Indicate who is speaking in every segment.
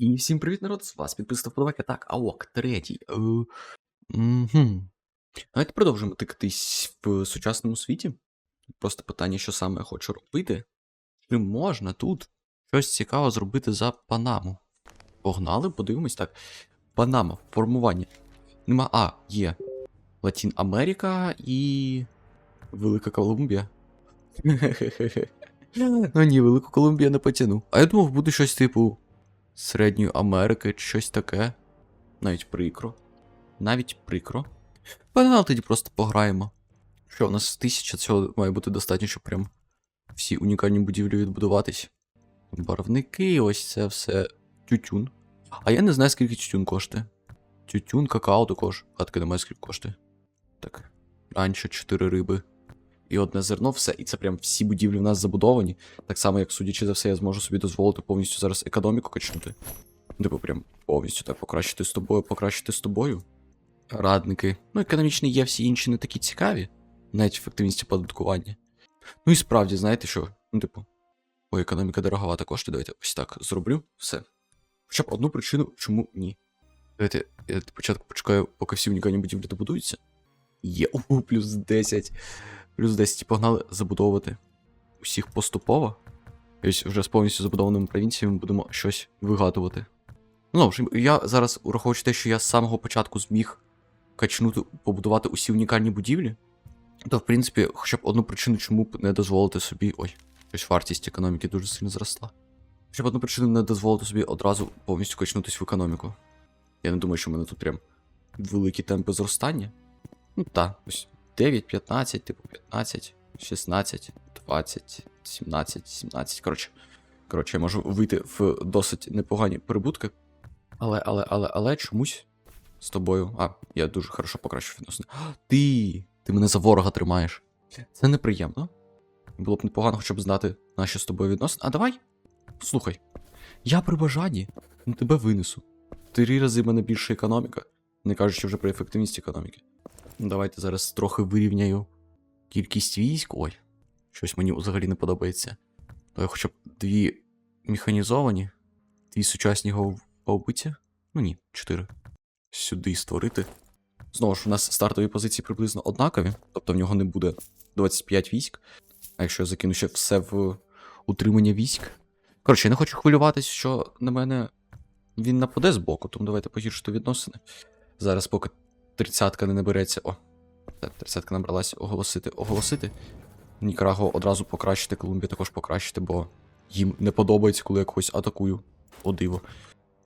Speaker 1: І всім привіт, народ, з вас підписав вподобайка. Так, АОК, третій. Е, угу. Давайте продовжимо тикатись в сучасному світі. Просто питання, що саме я хочу робити. Чи можна тут щось цікаве зробити за Панаму? Погнали, подивимось так. Панама, формування. Нема. А, є. Латин Америка і. Велика Колумбія. Ну ні, Велику Колумбію не потягну. А я думав, буде щось типу Середньої Америки щось таке. Навіть прикро. Навіть прикро. Погнали тоді просто пограємо. Що, у нас тисяча цього має бути достатньо, щоб прям всі унікальні будівлі відбудуватись. Барвники, ось це все. Тютюн. А я не знаю, скільки тютюн коштує. Тютюн, какао також. Гадки немає, скільки коштує. Так. Раніше 4 риби. І одне зерно, все. І це прям всі будівлі в нас забудовані. Так само, як судячи за все, я зможу собі дозволити повністю зараз економіку качнути. Типу, прям повністю так покращити з тобою, покращити з тобою. Радники. Ну, економічні є, всі інші не такі цікаві. Навіть ефективність оподаткування. Ну і справді, знаєте що? Ну, типу, ой, економіка дороговата коштує. Давайте ось так зроблю все. Хоча б одну причину, чому ні. Давайте я спочатку почекаю, поки всі унікальні будівлі добудуються. Є, у, плюс 10. Плюс 10 погнали забудовувати усіх поступово. Ось вже з повністю забудованими провінціями будемо щось вигадувати. Ну, я зараз, ураховуючи те, що я з самого початку зміг качнути, побудувати усі унікальні будівлі, то, в принципі, хоча б одну причину, чому б не дозволити собі. Ой, щось вартість економіки дуже сильно зросла. Хоча б одну причину не дозволити собі одразу повністю качнутись в економіку. Я не думаю, що в мене тут прям великі темпи зростання. Ну так, ось 9, 15, типу 15, 16, 20, 17, 17. Коротше, коротше, я можу вийти в досить непогані прибутки. Але, але, але, але чомусь з тобою. А, я дуже хорошо покращив відносини. Ти! Ти мене за ворога тримаєш. Це неприємно. Було б непогано хоча б знати наші з тобою відносини. А давай. Слухай, я при бажанні тебе винесу. Три рази в мене більша економіка, не кажучи вже про ефективність економіки. Давайте зараз трохи вирівняю кількість військ. Ой, щось мені взагалі не подобається. Давай хоча б дві механізовані, дві сучасні гаубиці. Ну ні, чотири. Сюди створити. Знову ж, у нас стартові позиції приблизно однакові, тобто в нього не буде 25 військ. А якщо я закину ще все в утримання військ. Коротше, я не хочу хвилюватись, що на мене він нападе з боку, тому давайте погіршити відносини. Зараз, поки тридцятка не набереться. О, тридцятка набралась оголосити. Оголосити. Нікарагуа одразу покращити, Колумбія також покращити, бо їм не подобається, коли я когось атакую. О, диво.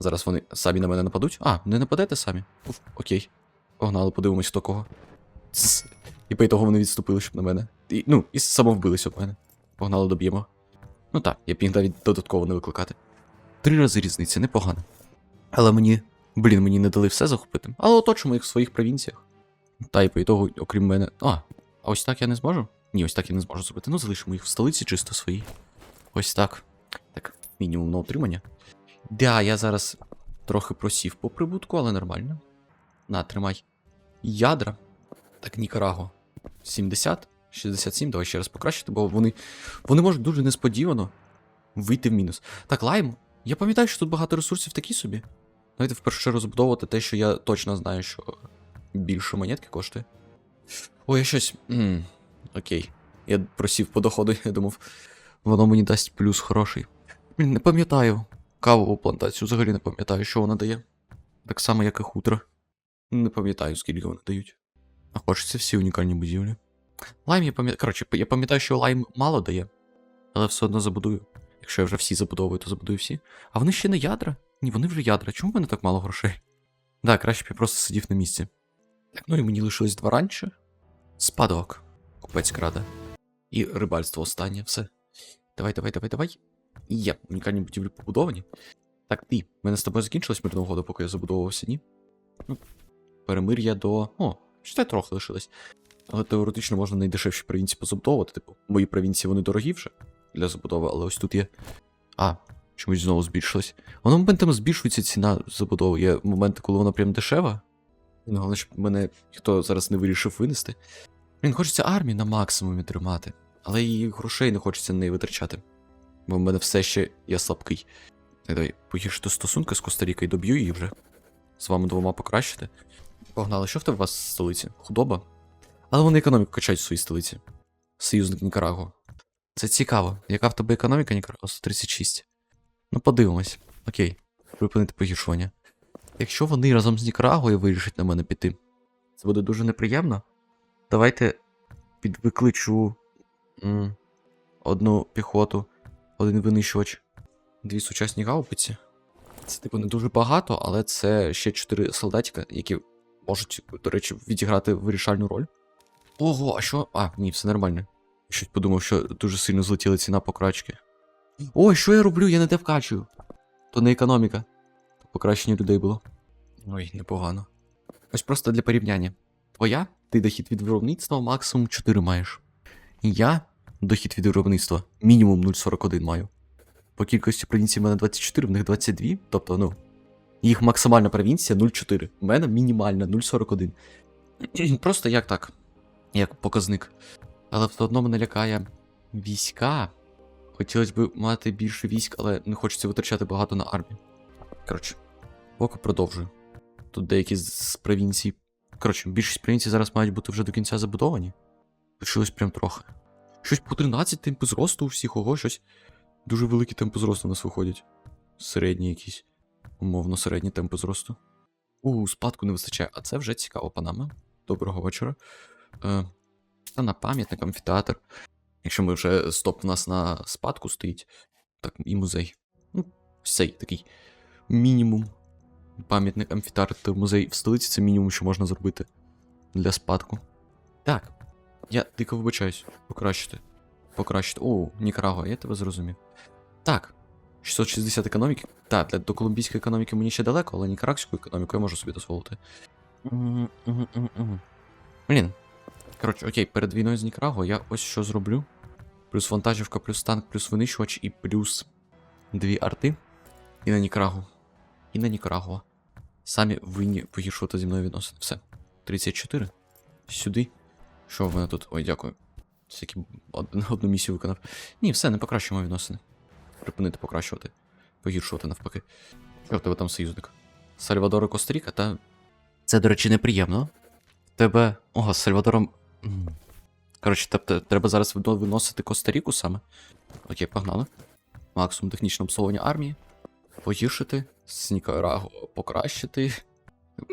Speaker 1: Зараз вони самі на мене нападуть. А, не нападете самі? Уф, окей. Погнали, подивимось, хто кого. Цс. І по того вони відступили, щоб на мене. І, ну, і самовбились об мене. Погнали, доб'ємо. Ну так, я їх навіть додатково не викликати. Три рази різниця, непогано. Але мені. Блін, мені не дали все захопити. Але оточимо їх в своїх провінціях. Та й по ітогу, окрім мене. А, а ось так я не зможу? Ні, ось так я не зможу зробити. Ну, залишимо їх в столиці чисто свої. Ось так. Так, мінімум на утримання. Да, я зараз трохи просів по прибутку, але нормально. На, тримай. Ядра. Так, Нікараго. 70, 67, давай ще раз покращити, бо вони. Вони можуть дуже несподівано вийти в мінус. Так, лайм. Я пам'ятаю, що тут багато ресурсів такі собі. Давайте в першу чергу збудовувати те, що я точно знаю, що більше монетки коштує. Ой, я щось. М окей. Я просів по доходу, я думав, воно мені дасть плюс хороший. Не пам'ятаю. Кавову плантацію взагалі не пам'ятаю, що вона дає. Так само, як і хутро. Не пам'ятаю, скільки вони дають. А хочеться всі унікальні будівлі. Лайм я пам'ятаю. Коротше, я пам'ятаю, що лайм мало дає, але все одно забудую. Якщо я вже всі забудовую, то забудую всі. А вони ще не ядра? Ні, вони вже ядра. Чому в мене так мало грошей? Да, краще б я просто сидів на місці. Так, ну і мені лишилось два ранчо. Спадок. Купець крада. І рибальство останнє, все. Давай, давай, давай, давай. Є, унікальні будівлі побудовані. Так, ти, в мене з тобою закінчилась мирна угода, поки я забудовувався, ні? Ну, перемир'я до. О, ще трохи лишилось. Але теоретично можна найдешевші провінції позабудовувати. Типу, мої провінції вони дорогі вже для забудови, але ось тут є. А, чомусь знову збільшилось. Воно моментами збільшується ціна забудови. Є моменти, коли вона прям дешева. І головне, щоб мене ніхто зараз не вирішив винести. Він хочеться армію на максимумі тримати, але і грошей не хочеться на неї витрачати. Бо в мене все ще я слабкий. Дай, дай, погіршити стосунки з Коста-Рікою, доб'ю її вже. З вами двома покращити. Погнали, що в тебе у вас в столиці? Худоба? Але вони економіку качають в своїй столиці. Союзник Нікарагуа. Це цікаво. Яка в тебе економіка Нікарагуа? 136. Ну, подивимось. Окей. Припинити погіршування. Якщо вони разом з Нікарагуєю вирішать на мене піти, це буде дуже неприємно. Давайте підвикличу м, одну піхоту, один винищувач, дві сучасні гаубиці. Це, типу, не дуже багато, але це ще чотири солдатика, які можуть, до речі, відіграти вирішальну роль. Ого, а що? А, ні, все нормально. Щось подумав, що дуже сильно злетіла ціна покрачки. Ой, що я роблю? Я не те вкачую. То не економіка. Покращення людей було. Ой, непогано. Ось просто для порівняння. Твоя, ти дохід від виробництва максимум 4 маєш. Я дохід від виробництва мінімум 0,41 маю. По кількості провінцій в мене 24, в них 22, тобто, ну. Їх максимальна провінція 0,4. У мене мінімальна 0,41. Просто як так, як показник. Але все одно мене лякає війська. Хотілося б мати більше військ, але не хочеться витрачати багато на армію. Коротше, поки продовжую. Тут деякі з- провінцій. Коротше, більшість провінцій зараз мають бути вже до кінця забудовані. Лишилось прям трохи. Щось по 13 темпи зросту у всіх, ого, щось. Дуже великі темпи зросту у нас виходять. Середні якісь. Умовно, середні темпи зросту. У, спадку не вистачає, а це вже цікаво, панама. Доброго вечора. Е, та на пам'ятник, амфітеатр. Якщо ми вже стоп у нас на спадку стоїть, так і музей. Ну, цей такий мінімум. Пам'ятник, амфітеатр, музей в столиці це мінімум, що можна зробити для спадку. Так. Я дико вибачаюсь. Покращити. Покращити. О, Нікарагуа, я тебе зрозумів. Так. 660 економіки. Так, для до колумбійської економіки мені ще далеко, але нікарагську економіку я можу собі дозволити. Блін. Коротше, окей, перед війною з Нікарагуа я ось що зроблю. Плюс вантажівка, плюс танк, плюс винищувач і плюс дві арти. І на Нікарагу. І на Нікарагуа. Самі винні погіршувати зі мною відносини. Все. 34. Сюди. Що в мене тут? Ой, дякую. Всякі од- одну місію виконав. Ні, все, не покращуємо відносини. Припинити покращувати. Погіршувати навпаки. Що в тебе там союзник? Сальвадор і Коста-Ріка, та. Це, до речі, неприємно. Тебе. Ого, з Сальвадором. Коротше, тобто треба зараз виносити Коста-Ріку саме. Окей, погнали. Максимум технічне обслуговування армії. Погіршити. З Нікарагу покращити.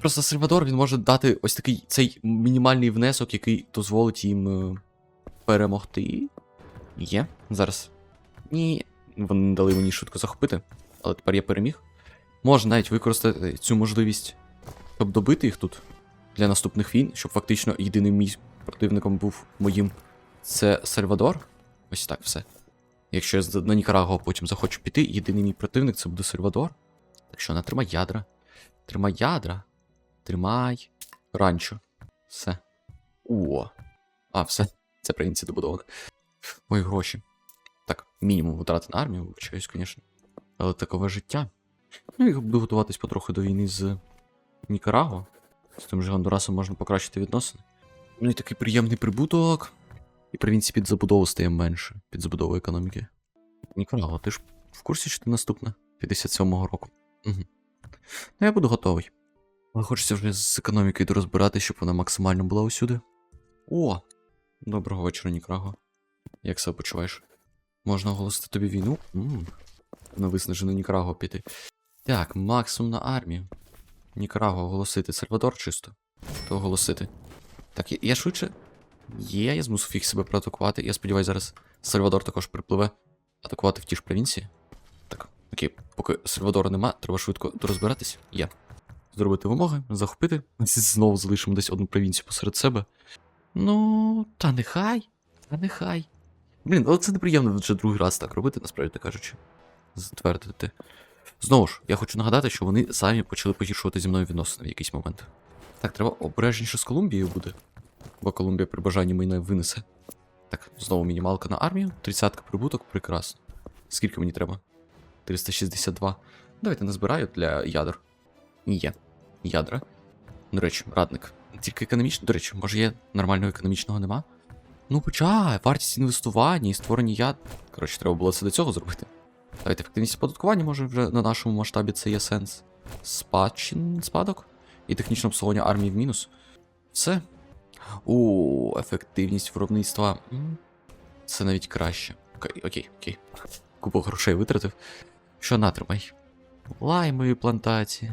Speaker 1: Просто Сальвадор він може дати ось такий цей мінімальний внесок, який дозволить їм е, перемогти. Є. Зараз. Ні. Вони дали мені швидко захопити, але тепер я переміг. Можна навіть використати цю можливість, щоб добити їх тут для наступних війн, щоб фактично єдиним мій противником був моїм. Це Сальвадор. Ось так все. Якщо я на Нікарагуа потім захочу піти, єдиний мій противник це буде Сальвадор. Так що, на тримай ядра. Тримай ядра. Тримай. Ранчо. Все. О. А, все. Це провінція добудована. Ой, гроші. Так, мінімум витрати на армію, вибачаюсь, звісно. Але такове життя. Ну, і буду готуватись потроху до війни з Нікарагуа. З тим же Гондурасом можна покращити відносини. Ну і такий приємний прибуток. І провінції під забудову стає менше, під забудову економіки. Нікарагуа, ти ж в курсі, що ти наступна? 57-го року. Угу. Ну, я буду готовий. Але хочеться вже з економікою дорозбирати, щоб вона максимально була усюди. О! Доброго вечора, Нікарагуа. Як себе почуваєш? Можна оголосити тобі війну? Ммм. На виснажену Нікарагуа піти. Так, максимум на армію. Нікарагуа оголосити. Сальвадор чисто. То оголосити. Так, я, я швидше. Є, я змусив їх себе проатакувати. Я сподіваюся, зараз Сальвадор також припливе атакувати в ті ж провінції. Так, окей, поки Сальвадора нема, треба швидко розбиратись. Є. Зробити вимоги, захопити. Знову залишимо десь одну провінцію посеред себе. Ну, та нехай. Та нехай. Блін, але це неприємно вже другий раз так робити, насправді кажучи. Затвердити. Знову ж, я хочу нагадати, що вони самі почали погіршувати зі мною відносини в якийсь момент. Так, треба обережніше з Колумбією буде. Бо Колумбія при бажанні мене винесе. Так, знову мінімалка на армію. 30 прибуток, прекрасно. Скільки мені треба? 362. Давайте назбираю для ядер. Є. Ядра. До речі, радник. Тільки економічно. До речі, може є нормального економічного нема? Ну, хоча, вартість інвестування і створення яд. Коротше, треба було це до цього зробити. Давайте ефективність оподаткування, може вже на нашому масштабі це є сенс. Спадщин, спадок і технічне обслуговування армії в мінус. Все. У, ефективність виробництва. Це навіть краще. Окей, окей, окей. Купу грошей витратив. Що натримай? Лаймові плантації,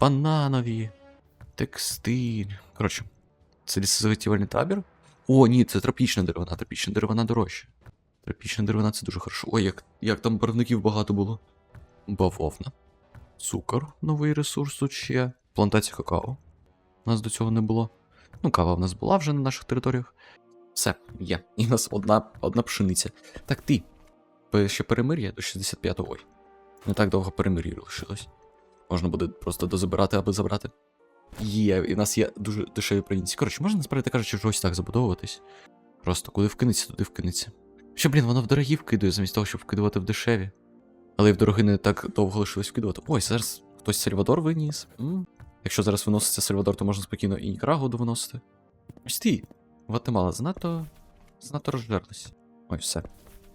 Speaker 1: бананові, текстиль. Коротше, це лісозаготівельний табір. О, ні, це тропічна деревина, тропічна деревина дорожча. Тропічна деревина це дуже хорошо. Ой, як, як там барвників багато було. Бавовна. Цукор, новий ресурс тут ще. Плантація какао. У нас до цього не було. Ну, кава в нас була вже на наших територіях. Все, є. І в нас одна, одна пшениця. Так ти. Ще перемир'я до 65-го. Ой. Не так довго перемир'я лишилось. Можна буде просто дозабирати, аби забрати. Є, і в нас є дуже дешеві провінції. Коротше, можна насправді кажучи, ось так забудовуватись. Просто куди вкинеться, туди вкинеться. Ще, блін, воно в дорогі вкидує, замість того, щоб вкидувати в дешеві. Але і в дороги не так довго лишилось вкидувати. Ой, зараз хтось Сальвадор виніс. М. Якщо зараз виноситься Сальвадор, то можна спокійно і Нікарагу довиносити. Ти. Гватемала занадто. занадто розжерлась. Ой, все.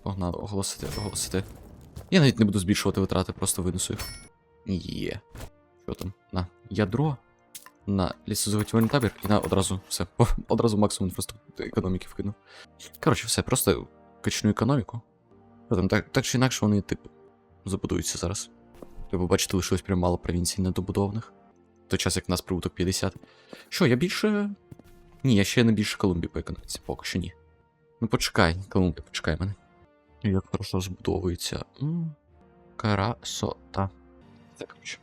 Speaker 1: Погнали, оголосити, оголосити. Я навіть не буду збільшувати витрати, просто винесу їх. Є. Що там? На ядро, на лісозаготівельний табір і на одразу все. Одразу максимум інфраструктури економіки вкину. Коротше, все, просто качну економіку. Що там, так, так чи інакше вони, типу, забудуються зараз. Типу, бачите, лишилось прям мало провінцій недобудованих. Той час, як в нас прибуток 50. Що, я більше. Ні, я ще не більше Колумбії по економіці, поки що ні. Ну почекай, Колумбія, почекай мене. Як хорошо збудовується. Красота. Так, коротше.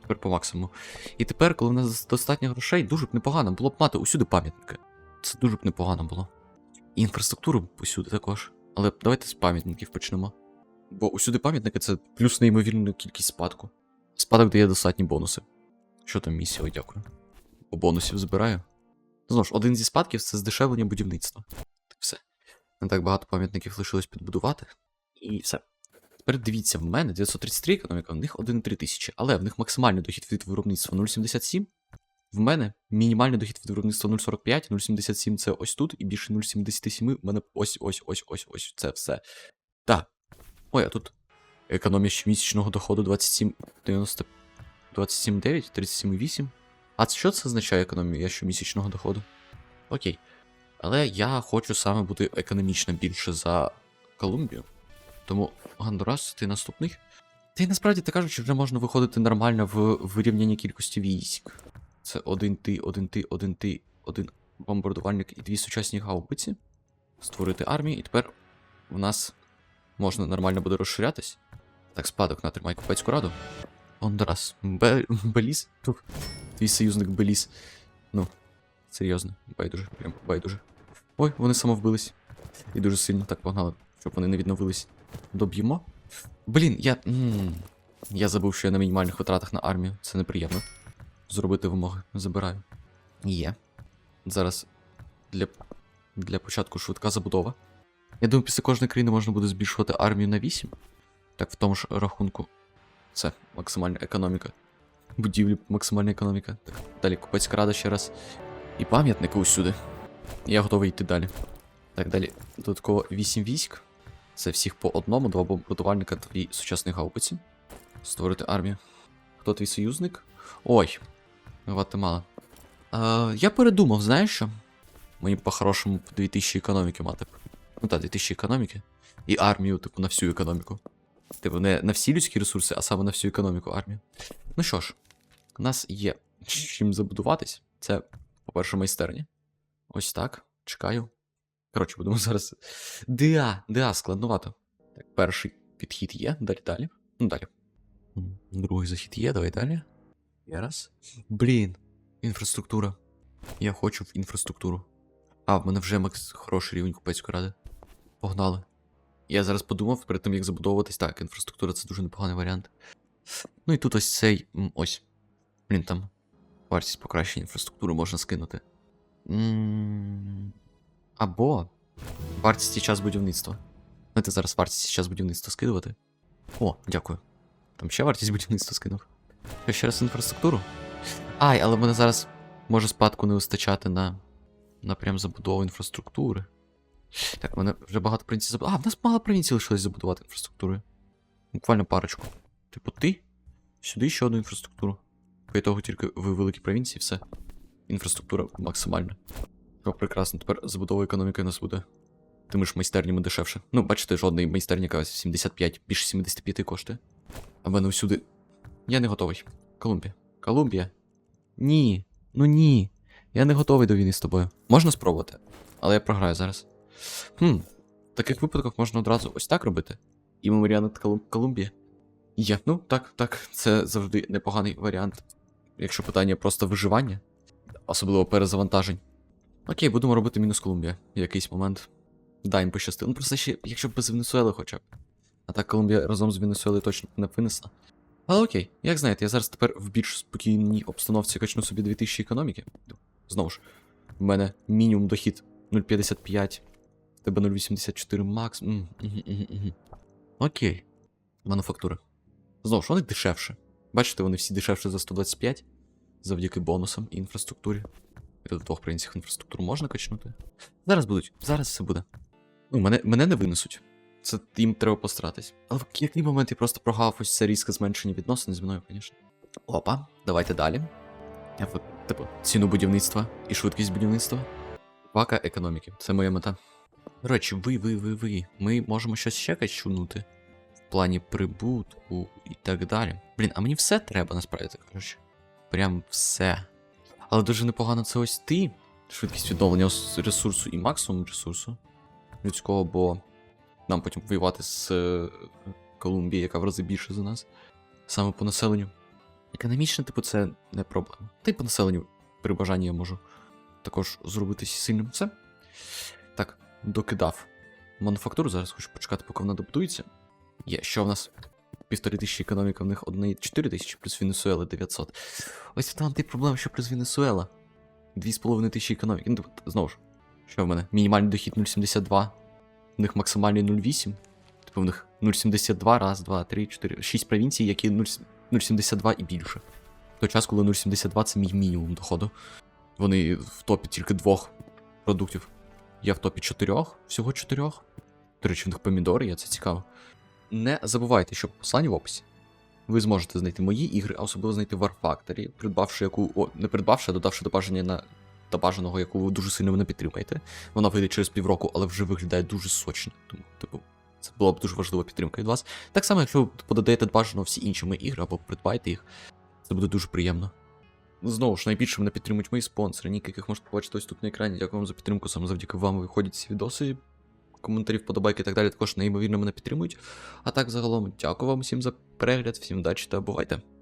Speaker 1: Тепер по максимуму. І тепер, коли в нас достатньо грошей, дуже б непогано було б мати усюди пам'ятники. Це дуже б непогано було. І інфраструктуру усюди також. Але давайте з пам'ятників почнемо. Бо усюди пам'ятники це плюс неймовірну кількість спадку. Спадок дає достатні бонуси. Що там місія, Ой, дякую. По бонусів збираю. Знову ж, один зі спадків це здешевлення будівництва. Так все. Не так багато пам'ятників лишилось підбудувати. І все. Тепер дивіться, в мене 933 економіка, в них 1,3 тисячі, але в них максимальний дохід від виробництва 0,77. В мене мінімальний дохід від виробництва 0,45, 0,77 це ось тут, і більше 0,77 в мене ось ось ось ось ось це все. Так. Ой, а тут економія щомісячного доходу 27, 90, 27,9, 37,8. А що це означає економія щомісячного доходу? Окей. Але я хочу саме бути економічно більше за Колумбію. Тому Гондурас, ти наступний. Та й насправді так кажучи, вже можна виходити нормально в вирівнянні кількості військ. Це один ти, один ти, один ти, один бомбардувальник і дві сучасні гаубиці. Створити армію, і тепер в нас можна нормально буде розширятись. Так, спадок, натримай купецьку раду. Гондурас. Бе... Беліс? Тух. Твій союзник Беліс. Ну, серйозно, байдуже, прям байдуже. Ой, вони самовбились. І дуже сильно так погнали, щоб вони не відновились. Доб'ємо. Блін, я. м, Я забув, що я на мінімальних витратах на армію. Це неприємно. Зробити вимоги. Забираю. Є. Зараз для, для початку швидка забудова. Я думаю, після кожної країни можна буде збільшувати армію на 8. Так, в тому ж рахунку. Це максимальна економіка. Будівлі, максимальна економіка. Так, далі купецька рада ще раз. І пам'ятники усюди. Я готовий йти далі. Так, далі. Додатково 8 військ. Це всіх по одному, два бомбардувальника, дві сучасні гаубиці. Створити армію. Хто твій союзник? Ой, Гватемала. Е, я передумав, знаєш що? Мені по-хорошому 2000 економіки мати. Ну так, 2000 економіки. І армію, типу, на всю економіку. Типу, не на всі людські ресурси, а саме на всю економіку армію. Ну що ж, у нас є чим забудуватись. Це, по-перше, майстерня. Ось так. Чекаю. Коротше, будемо зараз. ДА, ДА, складновато. Так, перший підхід є, далі далі. Ну, далі. Другий захід є, давай далі. Є раз. Блін, інфраструктура. Я хочу в інфраструктуру. А, в мене вже макс хороший рівень купецької ради. Погнали. Я зараз подумав перед тим, як забудовуватись. Так, інфраструктура це дуже непоганий варіант. Ну і тут ось цей. Ось. Блін, там. Вартість покращення інфраструктури можна скинути. Або вартість і час будівництва. Знаєте, зараз вартість і час будівництва скидувати. О, дякую. Там ще вартість будівництва скинув. Ще раз інфраструктуру? Ай, але мене зараз може спадку не вистачати на. на прям забудову інфраструктури. Так, мене вже багато провінцій забудувати. А, в нас мало провінцій лишилось забудувати інфраструктурою. Буквально парочку. Типу, ти? Сюди ще одну інфраструктуру. По ітогу тільки в великій провінції все. Інфраструктура максимальна. О, прекрасно, тепер забудова економіки у нас буде. Тими ж майстернями дешевше. Ну, бачите, жодної майстерні яка 75, більше 75 коштує. А мене всюди. Я не готовий. Колумбія. Колумбія. Ні. Ну ні. Я не готовий до війни з тобою. Можна спробувати, але я програю зараз. Хм. В таких випадках можна одразу ось так робити. І меморіант Колум... Колумбія. Є. Ну, так, так, це завжди непоганий варіант. Якщо питання просто виживання, особливо перезавантажень. Окей, будемо робити мінус Колумбія в якийсь момент. Дай їм пощастило. Ну просто ще, якщо б без Венесуели хоча б. А так Колумбія разом з Венесуелою точно не винесла. Але окей, як знаєте, я зараз тепер в більш спокійній обстановці качну собі 2000 економіки. Знову ж, в мене мінімум дохід 0,55, в тебе 0,84 макс. Окей. Мануфактури. Знову ж, вони дешевше. Бачите, вони всі дешевше за 125 завдяки бонусам і інфраструктурі. І в двох провінціях інфраструктуру можна качнути. Зараз будуть, зараз все буде. Ну, мене, мене не винесуть. Це їм треба постаратись. Але в який момент я просто прогав ось це різке зменшення відносин зі мною, звісно. Опа, давайте далі. Типу, ціну будівництва і швидкість будівництва. Вака економіки. Це моя мета. До речі, ви, ви, ви, ви. Ми можемо щось ще качнути. В плані прибутку і так далі. Блін, а мені все треба, насправді так кажучи. Прям все. Але дуже непогано це ось ти. Швидкість відновлення ресурсу і максимум ресурсу людського, бо нам потім воювати з е, Колумбією, яка в рази більше за нас. Саме по населенню. Економічно, типу, це не проблема. Та й по населенню при бажанні я можу також зробити сильним все. Так, докидав мануфактуру. Зараз хочу почекати, поки вона добудується. Є, що в нас? Півтори тисячі економіка, в них 1,4 тисячі, плюс Венесуела 900. Ось там ти проблема, що плюс Венесуела. 2,5 тисячі економіки. Ну, тобто, знову ж, що в мене? Мінімальний дохід 0,72. В них максимальний 0,8. Типу в них 0,72, раз, два, три, чотири, шість провінцій, які 0,72 і більше. В той час, коли 0,72 це мій мінімум доходу. Вони в топі тільки двох продуктів. Я в топі чотирьох, всього чотирьох. До речі, в них помідори є, це цікаво. Не забувайте, що по посланні в описі ви зможете знайти мої ігри, а особливо знайти War Factory, придбавши яку. О, не придбавши, а додавши до бажання на до бажаного, яку ви дуже сильно мене підтримаєте. Вона вийде через півроку, але вже виглядає дуже сочно. Тому, типу, це була б дуже важлива підтримка від вас. Так само, якщо ви подадаєте бажано всі інші мої ігри або придбаєте їх, це буде дуже приємно. Знову ж, найбільше мене підтримують мої спонсори, ніки, яких можете побачити ось тут на екрані. Дякую вам за підтримку, саме завдяки вам виходять ці відоси. Коментарі, вподобайки і так далі також неймовірно мене підтримують. А так, загалом, дякую вам всім за перегляд, всім удачі та бувайте!